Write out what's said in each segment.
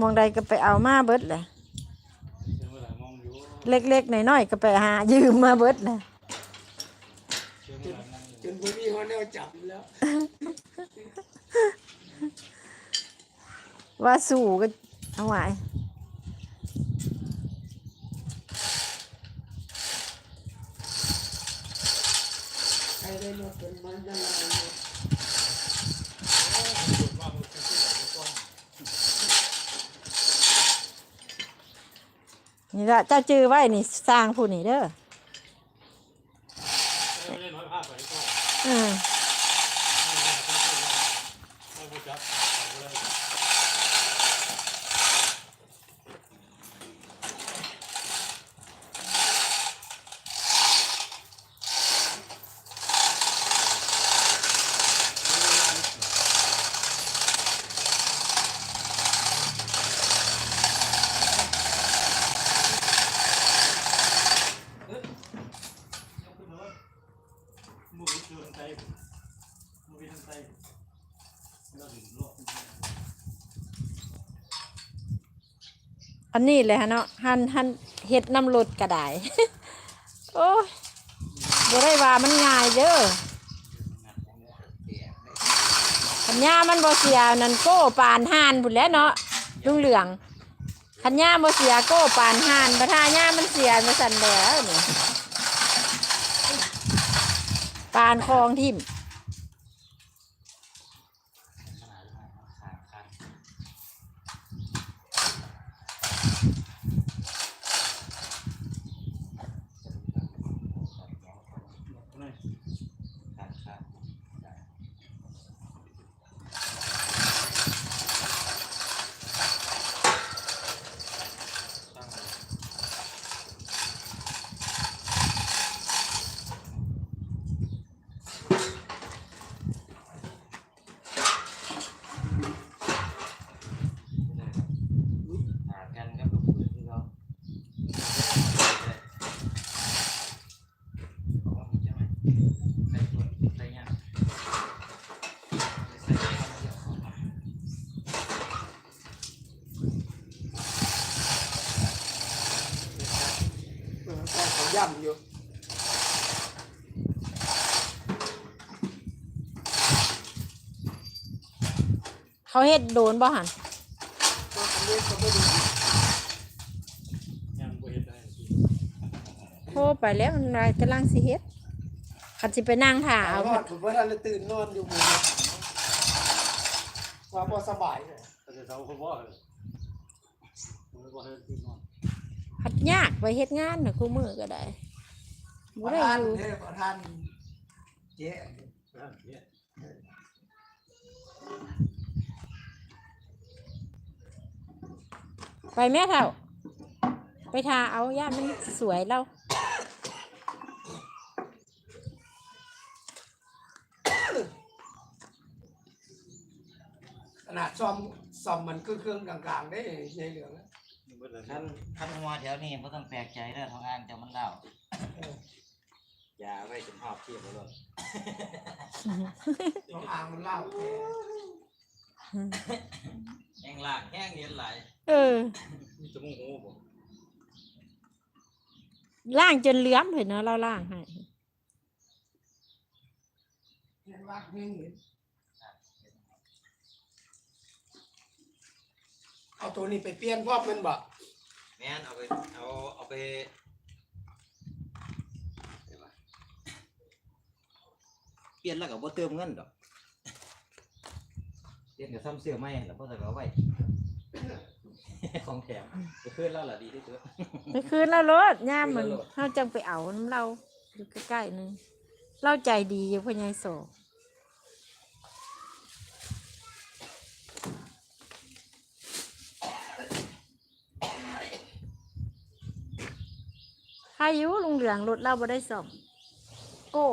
มองใดก็ไปเอามาเบิดเลยเชื่อเมื่อไหร่มองอยู่เล็กๆหน่อยๆก็ไปหายืมมาเบิดเลยเชื่อเมื่อไหร่มองอยู่จนบ่มีคนเอาจับแล้ว ว่าสู่ก็เอาไว้ ใครได้รถเป็นมันจะลายเลย ส่วนมากมันเป็นที่ไหนก็ต้อง นี่ ละเจ้าจื้อไว้นี่สร้างผู้นี่เด้อไม่ได้น้อยภาพไปก็อืม ไม่รู้จักเอาเลย มือเดินใจมือเดินใจเราถึงโลก อันนี้เลยฮะเนาะหั่นหั่นเฮ็ดน้ำรดกระไดโอ้ยบ่ได้ว่ามันง่ายเด้อขันย่ามันบ่เสียนั่นโก้ปานห่านพุ่นแหล้วเนาะลุงเหลืองขันย่าบ่เสียโก้ปานห่านประทาย่ามันเสียมาสั่นแล้วนี่ปานคลองทิ่ม หากันกับลูกปืนที่เขาบอกว่ามีใช่ไหมใส่ตัวใส่ยังใส่ความเดียวของมัน เออแต่เขาย่ำอยู่ เขาเฮ็ดโดนบ่หันก็คำนี้เขาไม่ดูยังบ่เห็นได้ที่โทรไปแล้วมันว่ากำลังสิเฮ็ดคันสิไปนั่งท่าเอาเอาพอดผมว่าท่านได้ตื่นนอนอยู่หมือนี้ว่าพอสบายเลยแต่เช้าเขาบอกเลยมันก็ให้ที่นอนหัดยากไปเฮ็ดงานน่ะคู่มือก็ได้ขบ่อได้ท่านอยู่เนี่ยขอท่านเจ๊เนี่ย ไปแม่เฒ่า ไปทาเอาย่านมันสวยเราขนาดซ่อมซ่อมมันคือเครื่องกลางๆได้ในเหลืองอะเบิดเลยขั้นขั้นหัวแถวนี้ไม่ต้องแปลกใจเด้อทางอ่านจะมันเล่าอย่าไว้จนหอบเทียบไปเลย น้องอ่างมันเล่าแค่ แห้งล่างแห้งเย็นไหลเออมีจมูกโอ้บ่ล่างจนเหลื้อมเห็นเนาะเราล่างให้เห็นว่าเห็นเห็นเอาตัวนี้ไปเปลี่ยนพอบมันบ่แม่นเอาไปเอาเอาไปเดี๋ยวก่อนเปลี่ยนแล้วก็บ่เติมเงินดอก เปลี่ยนกับซ้ำเสื้อไหมแล้วบ่ใส่เอาไว้ ของแถมไปขึ้นแล้วล่ะดีที่สุด ไปคืนแล้วรถย่ามมันคืนแล้วโลดเฮาจังไปเอาน้ำเราอยู่ใกล้ๆนึงเราใจดีอยู่พ่อใหญ่โสใครอยู่ลุงเหลืองรถเราบ่ได้ส่ง โก้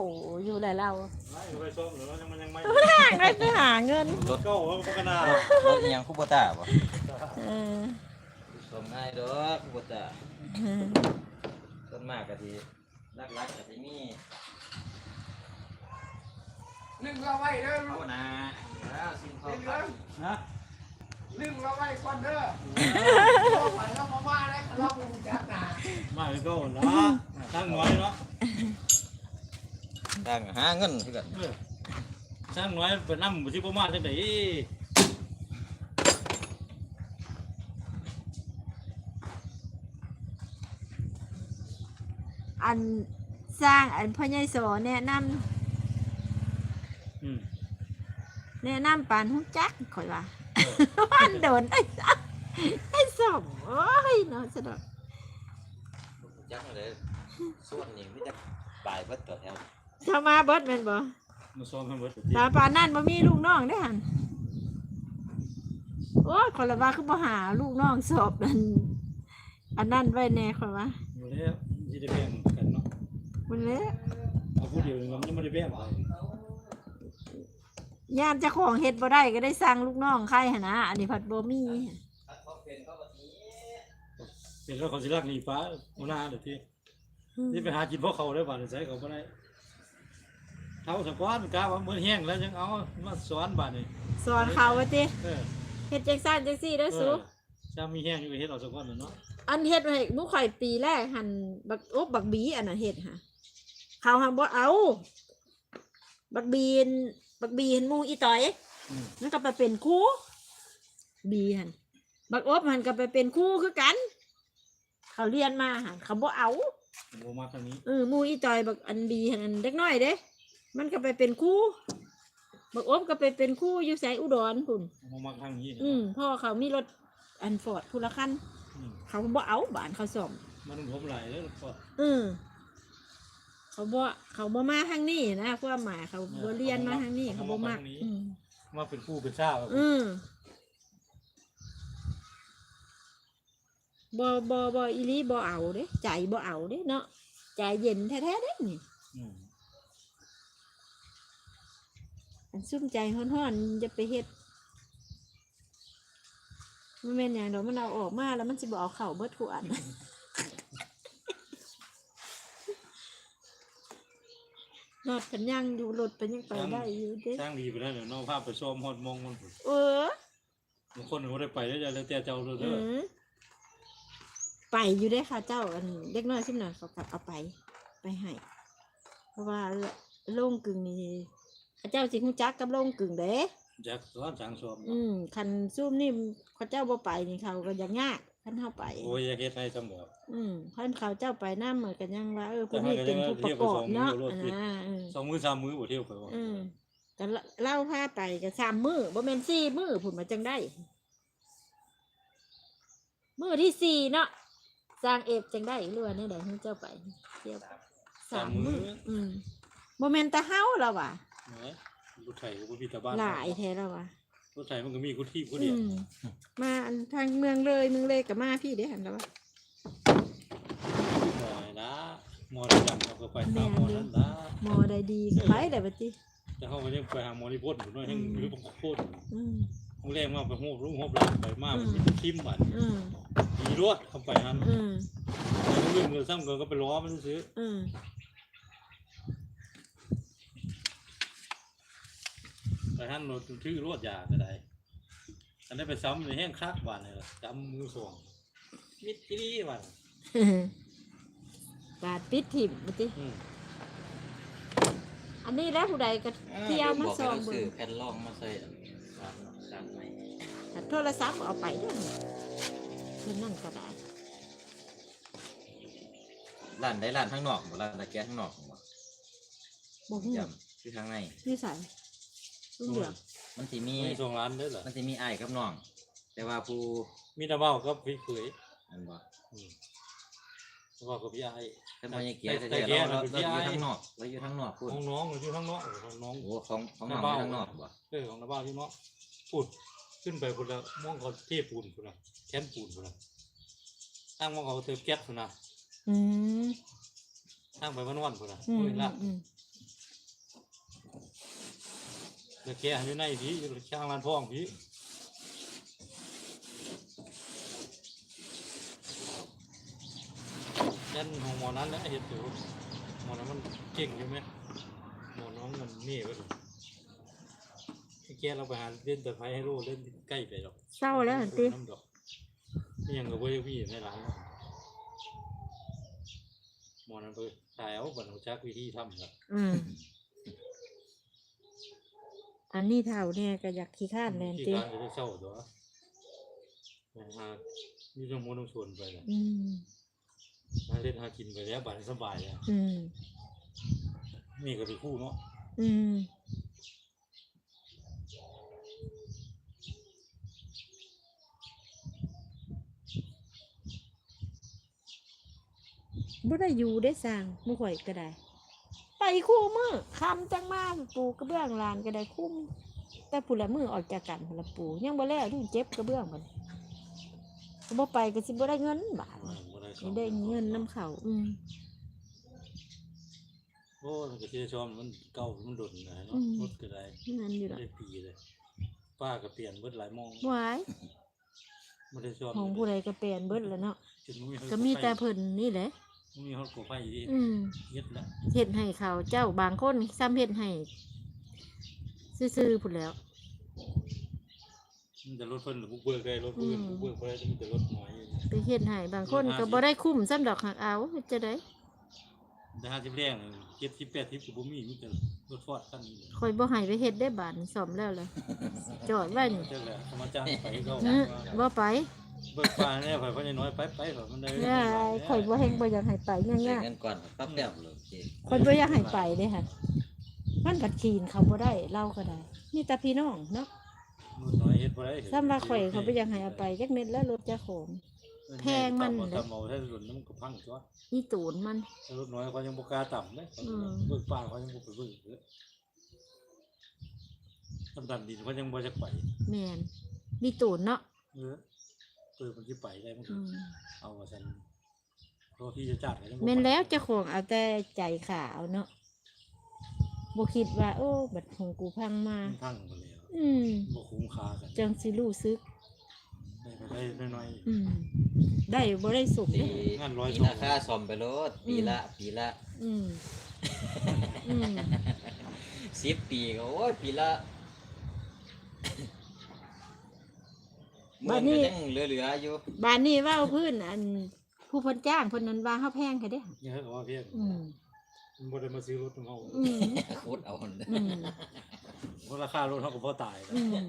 อยู่แหละเราไม่ไปซ่อมหรือว่ายังมันยังไม่ทางได้ไปหาเงินรถเก้าว่าปกนารถอิหยังคุปตาบ่เออส่งง่ายดอกคุปตาต้นมากกะทีรักๆกะทีมีนึ่งเราไว้เด้อลูเอากนะแล้วสิ่งขอเรื่งองนะนึ่งเราไว้ก่อนเด้อโอ้ไปแล้วมาว่าแล้วเราคงจักหนามาเลยก็นะตั้งน้อยเนาะ ต่างหาเงินคือกันเออตั้งน้อยเป็นน้ำที่ประมาณจังไดอันสร้างอันพ่อใหญ่โสแนะนำอืมแนะนำปานฮู้จักข่อยว่ามันโดนไอ้สัสไอ้สมโอ้ยเนาะสะดอก จักเลยส่วนนี้ไมแต่จะปลายเบิดตัวแถว เข้ามาเบิดแม่นบ่มาซ้อมให้หมดตาปานนั้นบ่มีลูกน้องได้อหั่นโอ้ยคนละว่าคือบ่หาลูกน้องสอบอันอันนั้นไว้แน่ข่อยว่าอยู่แล้วที่ได้แบ่งกันเนาะมันแหละเอาผู้เดียวมันยังไม่ได้แบ่งไปยามเจ้าของเฮ็ดบ่ได้ก็ได้สั่งลูกน้องใครหั่นนะอันนี้ผัดบ่มีเป็นแล้วเขาสิรักหนีฟ้าหัวหน้าเดี๋ยวที่นี่ไปหากินพวกเขาได้บาดใส่เขาบ่ได้ เท้าสังกอนกาว่ามื้อแห้งแล้วยังเอามาสอนบาดนี่สอนเขาว่าติเออเฮ็ดจังซั่นจังซี่เด้อสู จะมีแห้งอยู่ก็เฮ็ดเอาสักวันน่ะเนาะอันเฮ็ดให้หมู่ข่อยปีแรกหั่นบักอบบักบีอันน่ะเฮ็ดค่ะเขาหันบ่เอา บักบีนบักบีเห็นหมู่อีต่อยอืมมันก็ไปเป็นครูบีหันบักอบหันก็ไปเป็นครูคือกัน เขาเรียนมาหันเขาบ่เอาบ่มาทางนี้ เออหมูอีจอยบักอันบีหันอันเด็กน้อยเด้ มันก็ไปเป็นครูบักอบก็ไปเป็นครูอยู่ไสอุดรพุ่นบ่มาทางนี้อืมพ่อเขามีรถอันฟอร์ดพูละคันอืมเขาบ่เอาบ้านเขาซ่อมมันผมหลายแล้วก็เออเขาบ่เขาบ่มาทางนี้นะความหมายเขาบ่เรียนมาทางนี้เขาบ่มักอืมมาเป็นผู้เป็นชาวอืมบ่บ่บ่อีหลีบ่เอาเด้ใจบ่เอาเด้เนาะใจเย็นแท้ๆเด้นี่ อืมอันซุ่มใจฮ้อนๆจะไปเฮ็ดมันแม่นหยังดอกมันเอาออกมาแล้วมันสิบ่เอาเข้าเบิดทุกอันนอดกันยังอยู่รถเป็นยังไปได้อยู่เด้สร้างดีไปแล้วเดี๋ยวน้องภาพไปซ้อมฮอดมองมันพุ่นเออบางคนเขาได้ไปแล้วจะแล้วแต่เจ้าเด้เอออไปอยู่ได้อค่ะเจ้าอันเด็กน้อยสิมหน่อยเขาก็เอาไป ไปให้เพราะว่าโล่งกึ่งนี่เขาเจ้าสิฮู้จักกับโล่งกึ่งเด้จากสอนสางซ้อมอืมคันซุ่มนี่เขาเจ้าบ่ไปนี่เขาก็ยังยากคันเฮาไป โอ้ยอยากเฮ็ดให้จำบ่อืมคันเขาเจ้าไปนำเหมือนกันยังว่าเออผู้นี้เป็นผู้ประกอบเนาะอันนะเออสองมือสามมือบ่เที่ยวไปว่าอืมก็เล่าพาไปก็สามมื้อบ่แม่นสี่มื้อพุ่นมาจังได้ มื้อที่สี่เนาะสร้างเอฟจังได้หรือว่าแนี่ใดให้เจ้าไปเที่ยวสามมื้ออืมบ่แม่นแตะเฮาแล้วว่ะ เนาะรถไถก็บ่มีตาบ้านหลายแท้แล้วว่ะรถไถมันก็มีกูที่กูอืเดียวมมาอันทางเมืองเลยเมืองเลยกับมาพี่เด้หันแล้วว่ะหน่อยนะหมอได้จังเขาก็ไปหาหมอนั้นนะหมอใดดีก็ไปได้บัดนี้แต่เขาก็ยังไปหาหมอที่พ่นอยู่เนาะยังหรือบ่โคตรอืมโรงแรมมาไปโฮบลุงโฮบหลานไปมามันสิทิ่มบัดอืมมีรถเข้าไปหันอืมเรื่องเงินซ้ำเกินก็ไปล้อมันซื้อ อืม ไปหันรถชื่อรถยาก็ได้อันนี้ไปซ้ำในแห้งคักบานเลยล่ะซ้ำมือสองมิดอีหลีบานบาดปิดถิ่มบัดนี้อืมอันนี้แล้วผู้ใดก็เที่ยวมาซองบเบิ่ซื้องแผ่นรองมาใส่สามสามไม้ถ้าโทรศัพท์เอาไปเด้อเพิ่นนั่นก็ได้ร้านได้ร้านข้างนอกบ่ร้านตะแกรงข้างนอกบ่บ่ฮู้จำคือข้างใน นี่ใส่ ลุงเหลืองมันสิมีมีสองร้านเด้อเหรอมันสิมีอ้ายกับน้อง แต่ว่าผู้มีน้ำเมากับพี่เขยอันบ่อืมน้ำเมากับพี่ไอ้ ท่านพ่อใหญ่เกียรติแต่แต่แกเราน่ะเราเป็นเราพี่อยู่ไอ้ข้างนอกเราอยู่ข้างนอกพูดของน้องอยู่ข้างนอกของน้อง โอ้ของของน้องอยู่ข้างนอกบ่เออของน้าบ้านที่น้องพูดขึ้นไปคนละม่วงเขาเทปูนคนละแค้นปูนคนละตั้งม่วงเขาเติมแก๊สคนละอืมตั้งไปวันวันคนละอืมโอ้ยละอืม เดี๋ยวแกอยู่ในพี่อยู่ข้างร้านพ่องพี่ยันของหมอนั้นแหละเห็นอยู่หมอนั้นมันเก่งอยู่ไหมหมอน้องมันเมียไปเลยแกเราไปหาเล่นแต่ไฟให้ลูกเล่นใกล้ไปหรอกเศร้าแล้วหั่นติน้ำดอกนี่ยังกับเว้ยพี่ในร้านเนาะหมอนั้นไปถ่ายเอาบัตรจักวิธีทำครับอืม อันนี้เท่าเนี่ยก็อยากขี้ข้านแลนที่ติการจะได้เช่าตัวนะฮะนี่ต้องมูต้องชวนไปเลยอืม หาเล่นหากินไปแล้วบัตรสบายอะอืม นี่ก็เป็นคู่เนาะอืม บ่ได้อยู่ได้สร้างบ่ข่อยก็ได้ ไปคู่มือคำจังมาปูกระเบื้องลานก็ได้คุ้มแต่ผู้ละมือออกจากกันผู้ละปูยังบ่แล้วที่เจ็บกระเบื้องมันก็บ่ไปก็สิบ่ได้เงินบาทอ่าบ่ได้นี่ได้เงินน้ำเขาอืมโอ้มันก็เชื่อชอมมันเก่ามันดุนนะเนาะอืมรถก็ได้เงินอยู่ดอกได้ปีเลยป้าก็เปลี่ยนเบิดหลายโมองหวายไม่ได้ชอบของผู้ใดก็เปลี่ยนเบิดแล้วเนาะจนมีก็มีแต่เพิ่นนี่แหละ มีฮอตโกไฟที่อืมเย็ดละเฮ็ดให้เขาเจ้าบางคนซ้ำเฮ็ดให้ซื่อๆพุ่นแหล้ว มันจะรถเพิ่นหรือบุกเบิกได้รถเพิ่นอืม บุกเบิกไปได้มันจะรถน้อยอยู่ไปเฮ็ดให้บางคนก็บ่ได้คุ้มซ้ำดอกหักเอาเฮ็ดจะได้แต่ห้าสิบแรงเจ็ดสิบแปดสิบกับบุมีมีแต่รถฟอดคันนี้ข่อยบ่ให้ไปเฮ็ดได้บาดนี่ซ่อมแล้วเลยจอดไว้นี่เจ้าแหละธรรมจ้างไปเขาเออบ่ไป เบิกฟ้าเนี่ยข่อยพ่อน้อยไปไปข่อยมันได้ย่าข่อยบ่แฮงบ่อยากให้ไปเสียง่ายเงินก่อนปั๊บแป๊บเลยเจ๊ๆข่อยบ่อยากให้ไปเด้ค่ะ มันบัดขีนเขาบ่ได้เราก็ได้นี่แต่พี่น้องเนาะมันน้อยเฮ็ดบ่ได้ซ้ำว่าข่อยเขาบ่อยากให้เอาไปจักเม็ดแล้วรถเจ้าของแพงมันต่ำเอาถ้ารุ่นนั้นมันก็พังจ้ะอีตูนมัน ถ้ารถน้อยเขายังบ่กล้าต่ำเลยอืม เบิกฟ้าเขายังบ่ไปเบิกเลยต่ำๆดินเขายังบ่จะไปแม่นมีตูนเนาะเออเปิดมันที่ไปได้มันอืมเอามาฉันเพราะพี่จะจัดให้ทั้งหดแม่นแล้วเจ้าของเอาแต่ใจขาวเนาะบ่คิดว่า โอ้ บัดของกูพังมา มันพังไปแล้วอืมบ่คุ้มค่ากันจังสิรู้สึก ได้ก็ได้น้อยอืม ได้บ่ได้สุขปีเด้งานร้อยปีสองราคาซ่อมไปรถปีละปีละอืม อืม สิบปีก็โอ้ยปีละเมื่ บัอดนนี้ก็ยังเหลือๆอยู่บ้านนี้ว่าเอาพื้นอันผู้เพิ่นจ้างเพิ่นนั้นว่าเฮาแพงค่ะเด้ๆยังให้เขาว่าเพียงอืมมันบ่ได้มาซื้อรถของเขาอืมโคตรเอาเลยอืมเพราะราคารถเขาก็พอตายแล้วอืม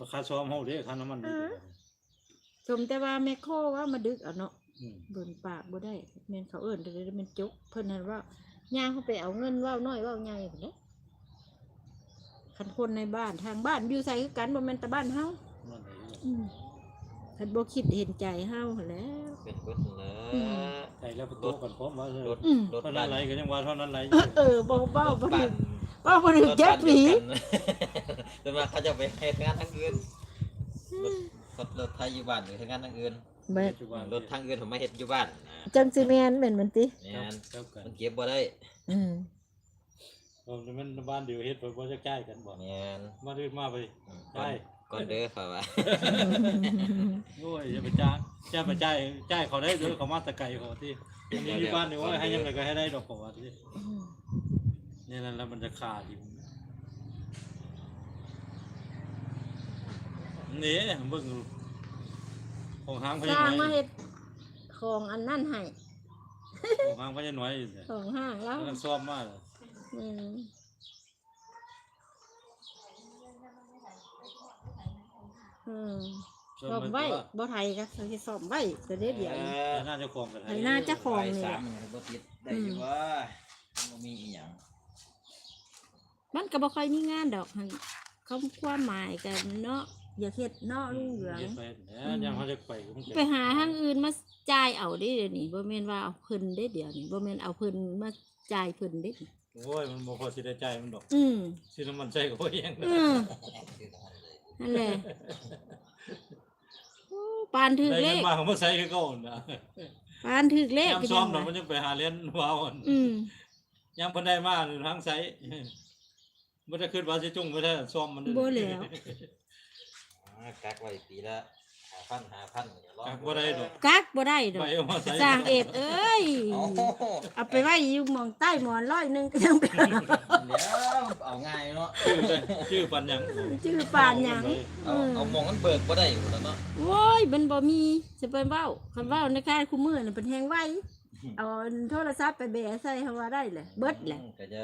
ราคาซ้อมเขาเด้ค่าน้ำมันดีกว่าสมแต่ว่าแม่โคว่ามาดึกเอาเนาะอืมเบิ่นปากบ่ได้แม่นเขาเอิ้นเด้อแม่นจกเพิ่นนั่นว่าย่างเขาไปเอาเงินเว้าน้อยเว้าใหญ่พุ่นเด้ คันคนในบ้านทางบ้านอยู่ใส่คือกันบ่แม่นแต่บ้านเฮานั่นเองอืมคันบ่คิดเห็นใจเฮาหั้นแหล้ว เป็นรถเลอืยใจแล้วก็โตกันพร้อมว่าเออรถอืม รถเท่าบ้านั้นนไรก็ยังว่าเท่านั้นไรเออบ่เว้าบ่บ้าถึนกเว้าบ่ถึกจักผีแต่ว่าเขาจะไปให้งานทางอื่นรถรถรถไทยอยู่บ้านหรือให้งานทางอื่นแม่นรถทางอื่นผมไม่เฮ็ดอยู่บ้านนะจังสิแม่นแม่นมันติเนี่ยเจ้ากันมันเก็บบ่ได้ อืม ผมมันบ้านเดียวเฮ็ดไปบ่จะใกล้กันบ่เนี่ยมาดื้อมาไปได้ก่อนเด้อค่ะว่าโอ้ยอย่าไปจ้างจ้างไปจ่ายจ่ายเขาได้เด้อเขามาแตะไกลเขาที่นี่อยู่บ้านนี่ว่าให้ยังไงก็ให้ได้ดอกเขาว่าที่นี่นั่นแล้วมันจะขาดอยู่นี่เบิ่งของหางพสญาร้างน้มาอยเฮ็ดของอันนั้นให้ของหางพญาน้อยอยู่เนี่ยของห้างแล้ว กำลังซ้อมมากเลย อืมอืมซ้อสอมมไว้ไว้บ่ไทยก็สิสอมไว้จะได้เดี๋ยวนี้แต่น่าจะคลองกันไอ้หน้าเจ้าของนี่แหสาละมมันก็บ่ติดได้อยู่ว่าบ่มีอีหยังมันก็บ่ค่อยมีงานดอกหั่นเขาความหมายกันเนาะอย่าเฮ็ดเนาะลุงเหลืองเฮ็ดไปเนี่ยยังเขาจะไปก็มันไปหาทางอื่นมาจ่ายเอาได้เดี๋ยวนี้บ่แม่นว่าเอาเพิ่นได้เดี๋ยวนี้บ่แม่นเอาเพิ่นมาจ่ายเพิ่นได้ โอ้ยมันบ่พอสิได้ใจมันดอกอืมสิน้ำมันใจก็บ่ยังอืมนั่นแหละโอ้ปานถึกได้เลเงินขมาเขามาใส่คือเก่านะปานถึกเลขยามก็ซ้อยัมงน่ะว่ามันยังไปหาเรียนว้าวอนอืมยามเพิ่นได้มาหรือทางไสบ่ได้คิดว่าสิจุ่งบ่ได้ซ้อมมันบ่แล้วอ่ากักไว้ปีละ 5,000 5,000อย่าลอง กักบ่ได้ดอกกักบ่ได้ดอไปกเอามาใส่สร้างเอ็ดเอ้ย โอ้โหเอาไปไว้อยู่หมองใต้หมอนร้อยหนึงก็ยังไปหาเดี๋ยวเอาเอาง่ายเนาะ ชื่อได้ชื่อปันหยังชื่อปานหยังเอา เอามองมันเบิกบ่ได้อยู่แล้วเนาะโว้ยมันบ่มีสิไปเว้าคันเว้าในค่ายคู่มือน่ะเป็นแฮงไว้เอาโทรศัพท์ไปแบะใส่เฮาว่าได้แหละเบิดแหละก็จะ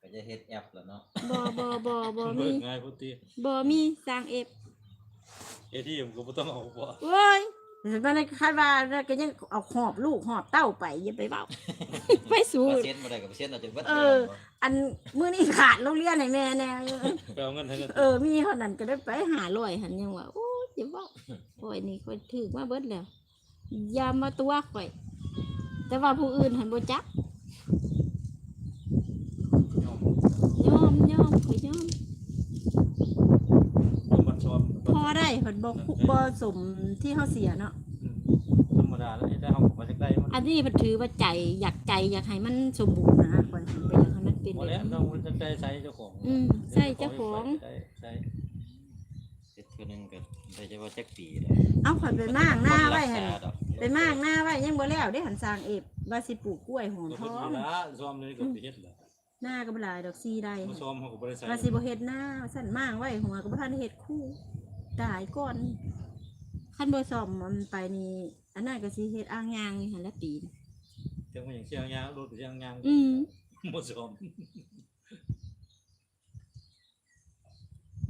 ก็จะเฮ็ดแอปแล้วเนาะบ่บ่บ่บ่เบิมีกง่ายพุทธิบ่มีสร้างเอฟ เอทีเอ็มก็บ่ต้องเอาบ่โว้ยมันคาดว่าแล้วก็ยังเอาหอบลูกหอบเต้าไปอย่าไปเว้าไปสู่เปอร์เซ็นต์บ่ได้กับเปอร์เซ็นต์เราจะเบิดเออ อันมื้อนี้ขาดโรงเรียนให้แม่แน่ไปเอาเงินให้กันเออมีเท่านั้นก็ได้ไปหาร้อยหันยังว่าโอ้ยอย่าบอกโอ้ยนี่คนถือมาเบิดแล้วอย่ามาตัวข่อย แต่ว่าผู้อื่นหันบ่จักยอมยอมข่อยยอม มันซ้อม พอ ได้เพิ่นบ่คุบ่สมที่เฮาเสียเนาะธรรมดาแล้วได้เฮามาจากใดมันอันนี้เพิ่นถือว่าใจอยากใจอยากให้มันสมบูรณ์นะข่อยไปอยากให้มันเป็นบ่แบบแล้วนี้ต้องมันจะได้ใช้เจ้าของอืมใส่เจ้าของใช่ใช่เฮ็ดเทื่อนึงก็ได้จะว่าจักปีแล้วเอาข่อยไปมากหน้าไว้หั่นรักษดอกไปมากหน้าไว้ยังบ่แล้วได้หันสร้างเอฟว่าสิปลูกกล้วยหอมก็ทเพิ่นองมีละซ้อมเลยก็ไปเฮ็ดล่ะหน้าก็บ่หลายดอกซีได้มาซ้อมเฮาก็บ่ได้ใส่ว่าสิบ่เฮ็ดหน้าสั่นมากไว้หัวก็บ่ทันเฮ็ดคู่ ตายก่อนคันบ่ซ่อมมันไปนี่อันนั้นก็สิเฮ็ดอ่างยางนี่หั่นละปีนจังว่าอย่างเชียงยางรถเชียงยางอืมบ่ซ้อม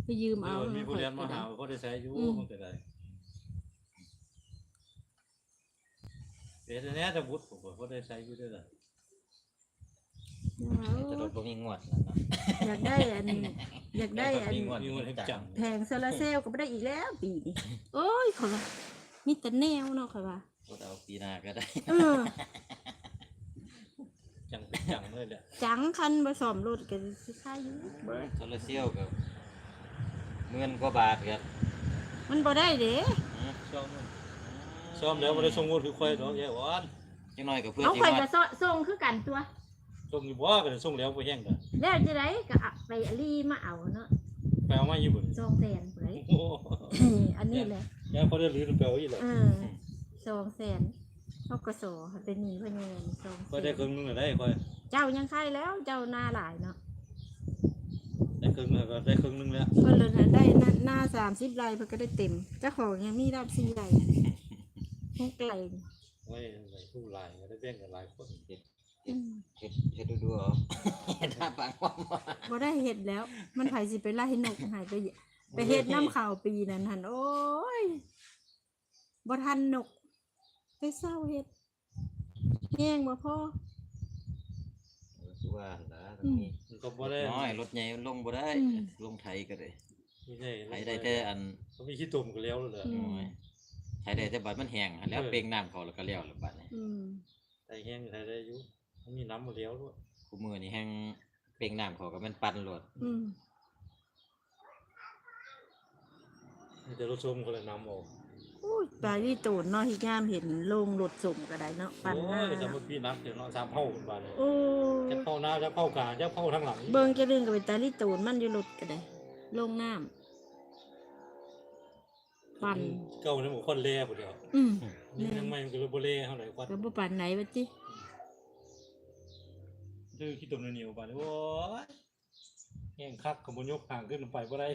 ไปยืมเอาเดี๋ยวมีผู้เรียนมาข่หาอยก็ก็ได้ใช้อยู่อืมมันก็ได้เดี๋ยวนี้จะบุตรผมก็ได้ใช้อยู่ด้วยล่ะ จะรถบ่มีงวดแล้วเนาะอยากได้อันอยากได้อันมีงวดมีเงินให้จังแผงโซลาร์เซลล์ก็บ่ได้อีกแล้วปีนี้โอ้ยเขาว่ามีแต่แนวเนาะเขาว่าบ่เอาปีหน้าก็ได้เออจังจังเลยแหละจังคันบ่ซ่อมรถก็สิค่าอยู่โซลาร์เซลล์ก็หมื่นกว่าบาทครับมันบ่ได้เด้ซ้อมซ้อมแล้วบ่ได้ส่งงวดคือควายดอกแย่หวานจังน้อยก็เพื่อเอาสิข่อยฮอก็ดซ่อส่งคือกันตัว ส่งอยู่บ่ก็ได้ส่งแล้วบ่แห้งกันแล้วจะได้ก็เอาไปอลีมาเอาเนาะไปเอามาอยู่บ่สองแสนเลยโอ้โหอันนี้แหละยังพอได้รื้อไปเอาอีกแล้วเออสองแสนเขากระโสเป็นหนี้เพื่อนเงินสองแสก็ได้นครึ่งนึงได้ค่อยเจ้ายังใครแล้วเจ้าหน้าหลายเนาะได้ครึ่งแล้วก็ได้ครึ่งนึงแล้วเพิ่นเลยได้หน้าหน้าสามสิบไร่เพิ่นก็ได้เต็มเจ้าของยังมีรับสี่ไร่หกไร่ไว้ไว้ผู้หลายก็ได้แบ่งกันหลายคนอืม เฮ็ดเฮ็ดดูๆเอาเฮ็ดหน้าปังว่าบ่ได้เฮ็ดแล้ว มันไผสิไปไล่นกหายไปไปเฮ็ดน้ำข่าวปีนั้นหันโอ้ยบ่ทันนกไปเศร้าเฮ็ดแย่งบ่พอคือว่าล่ะตรงนี้มันก็บ่ได้น้อยรถใหญ่มันลงบ่ได้อืมลงไทยก็ได้ไม่ใช่ไทยได้แต่อันเขามีขี้ตุ่มก็แล้วเลยอืมน้อยไทยได้แต่บัดมันแห้งหั้นแล้วเปล่งน้ำเขาแล้วก็แล้วแล้วบัดนี้อืมไทยแห้งไทยได้อยู่ มันมีน้ำหมดแล้วด้วยคู่มือนี่แห้งเปล่งน้ำเขาก็มันปั่นโลดอืมมีแต่รถชมก็เลยน้ำออกโอ้ยปลาที่ตูนเนาะที่ยามเห็นโรงรถส่งก็ได้เนาะปันหน้าโอ้ยสมมติพี่นักเดี๋ยวเราสามเผ่ากันไปเลยโอ้จะเผ่าหน้าจะเผ่ากลางจะเผ่าทางหลังเบิ่งจะเรื่องกับเป็นตาลิตูนมันอยู่รถก็ได้ลงน้ำปั่นเก่าเนี่ยหมดคนเล่หมดเดียวอืมนี่ยังไม่มันก็เลยบ่เล่เท่าไหร่ควันก็บ่ปั่นไหนวะจิ ดื้อขี้ตุ่มเหนียวๆไปเลยโอ้ยแห้งคักขบวนยกห่างขึ้นไปบ่ได้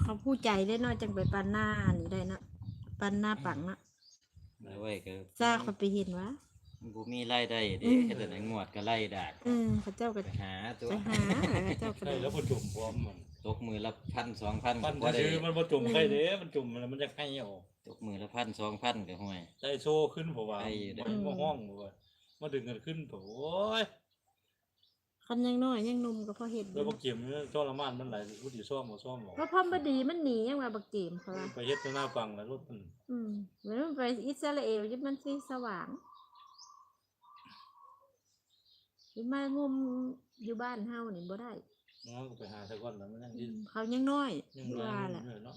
เขาผู้ใจได้เนาะจังไปปั่นหน้านี่ได้เนาะปั่นหน้าปังเนาะแล้วไว้ก็จ้าเขาไปเห็นวะ บ่มีรายได้เด้อืมเฮ็ดแต่ไหนงวดก็ไล่ดากเออเขาเจ้าก็ไปหาตัวไปหาแล้วเจ้าก็ใช่ได้แล้วบ่จุ่มพร้อมมันตกมือละพันสองพันมันก็ได้ซื้อมันบ่จุ่มใครเด้มันจุ่มแล้วมันจะให้ออกต กมือละพันสองพันก็ห่วย ได้โซ่ขึ้นเพราะว่าได้อยู่เด้อ มันบ่ห้องบ่ว่ามาดึงกันขึ้นโอ้ยคันยังน้อยยังหนุ่มก็พอเห็นอแล้วยู่บ่เก็บเนี่ยทรมานมันหลายรู้สิซ่อมบ่ซ่อมบ่เพราะพอมบดีมันหนียังว่าบักเกมเขาว่าไปเฮ็ดหน้าฟังแล้วรถมันอืมเหมือนมันไปอิสราเอลที่มันสีสว่างหรือมางมอยู่บ้านเฮานี่บ่ได้ น้องก็ไปหาแต่ก่อนแล้วมันยังที่เขายังน้อยยังที่รอว่าอแหละยู่เนาะ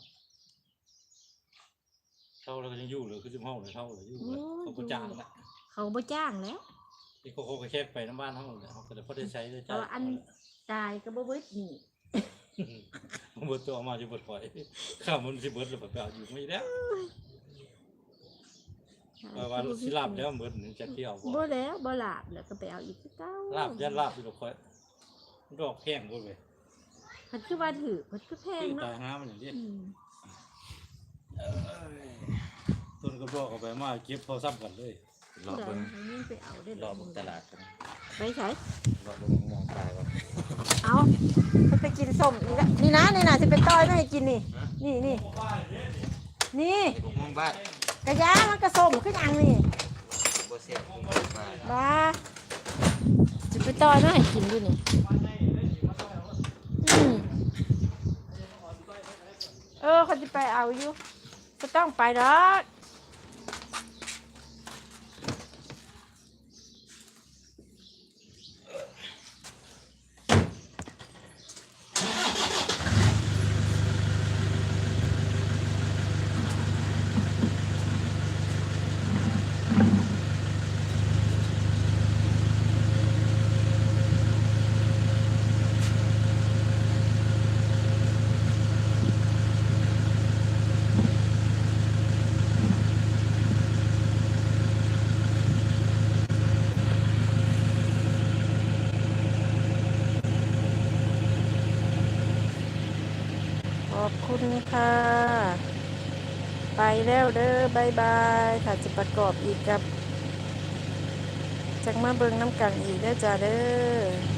เท่าแล้วก็ยังอยู่เลยคือสิบห้องเลยเท่าเลยอยู่โอ้เลยเขาก็จ้างละเขาบ่จ้างแล้วที่เขาเขาก็แค่ไปน้ำบ้านเท่าเลยเขาก็เลยพอได้ใช้ได้แต่จ่ายว่าอันตายก็บ่เบิดนี่มันเบิดตัวเอามาจะเบิดปล่อยข้าวมันสิเบิดแล้วแบบอยู่ไม่ได้ว่าว่าสิลาบแล้วเหมือนหนึ่งจะเที่ยวบ่บ่แล้วบ่ลาบแล้วก็ไปเอาอีกคือเก้าลาบยันลาบอยู่ดอกค่อยมันดอกแพงบ่เว้ยมันคือว่าถือมันคือแพงคือเนาะตายหามันอย่างนี้อืม ต้นก็บอกเอาไปมาเก็บพอซ้ำกันเลยรอบเดี๋ยวเบิ่งยิ่งไปเอาได้รอบเบิ่งตลาดกันไปใช้รอบเบิ่งมองตายว่าเอามันไปกินส้มนี่ละนี่นะนี่นะสิเป็นต้อยไม่ให้กินนี่ นี่นี่นี่ไอ้พวกมองบ้านกระยามันกระส้มขึ้นยังนี่บ่เสียบบ้านบ้าสิไปต้อยไม่ให้กินด้วยนี่อืมเออเขาจะไปเอาอยู่ก็ต้องไปดอก ขอบคุณค่ะ ไปแล้วเด้อ บายบายถ้าจะประกอบอีกกับจักมาเบิงน้ำกันอีกได้จ้าเด้อ